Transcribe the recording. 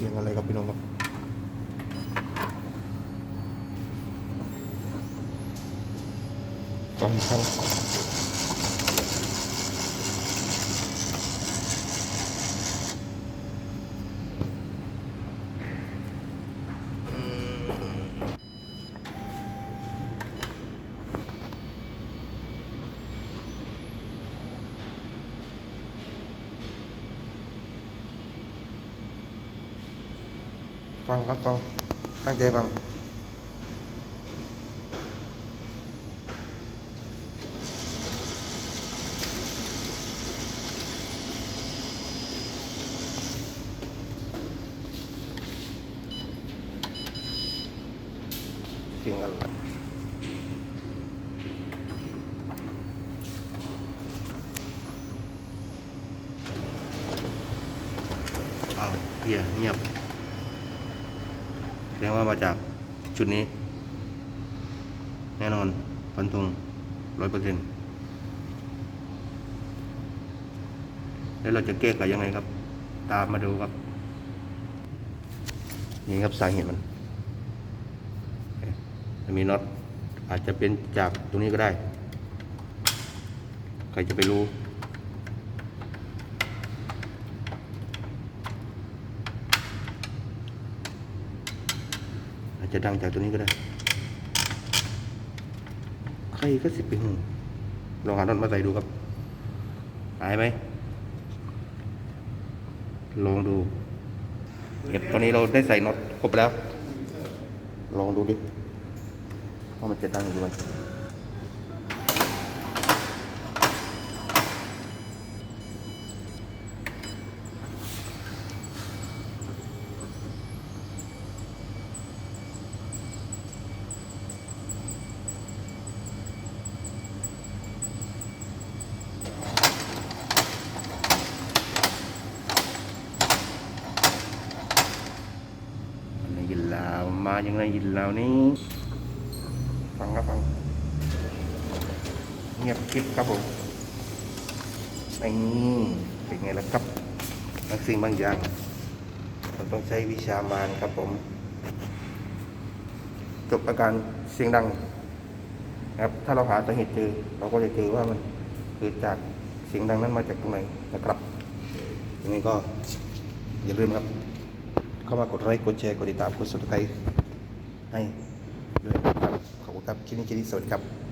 เสียงอะไรครับพี่น้องครับฟังครับฟังครับ ฟังตั้งใจฟังเสียงอะไรอ้าวเฮียเงียบ แสดงว่ามาจากจุดนี้ แน่นอนฟันธงร้อยเปอร์เซ็นต์แล้วเราจะแก้ไขยังไงครับ ตามมาดูครับ นี่ครับสาเหตุมันมีน็อตอาจจะเป็นจากตรงนี้ก็ได้ ใครจะไปรู้ อาจจะดังจากตัวนี้ก็ได้ ใครก็สิบไปหูลองหาน็อตมาใส่ดูครับ หายไหม ลองดูเก็บตอนนี้เราได้ใส่น็อตครบแล้ว ลองดูดิว่ามันจะดังอยู่ไหมอันนี้ยินลาว มายังไงยินลาวนี่ฟังครับฟัง เงียบคลิปครับผมไอ้นี่เป็นไงล่ะครับบางสิ่งบางอย่างมันต้องใช้วิชามานครับผมจบอาการเสียงดังนะครับถ้าเราหาสาเหตุเจอเราก็จะเจอว่ามันเกิดจากเสียงดังนั้นมาจากตรงไหนนะครับยังไงก็อย่าลืมครับ เข้ามากดไลค์กดแชร์กดติดตามกดสมัครให้ด้วยนะครับขอบคุณครับคลิปนี้คลิปนี้สวัสดีครับ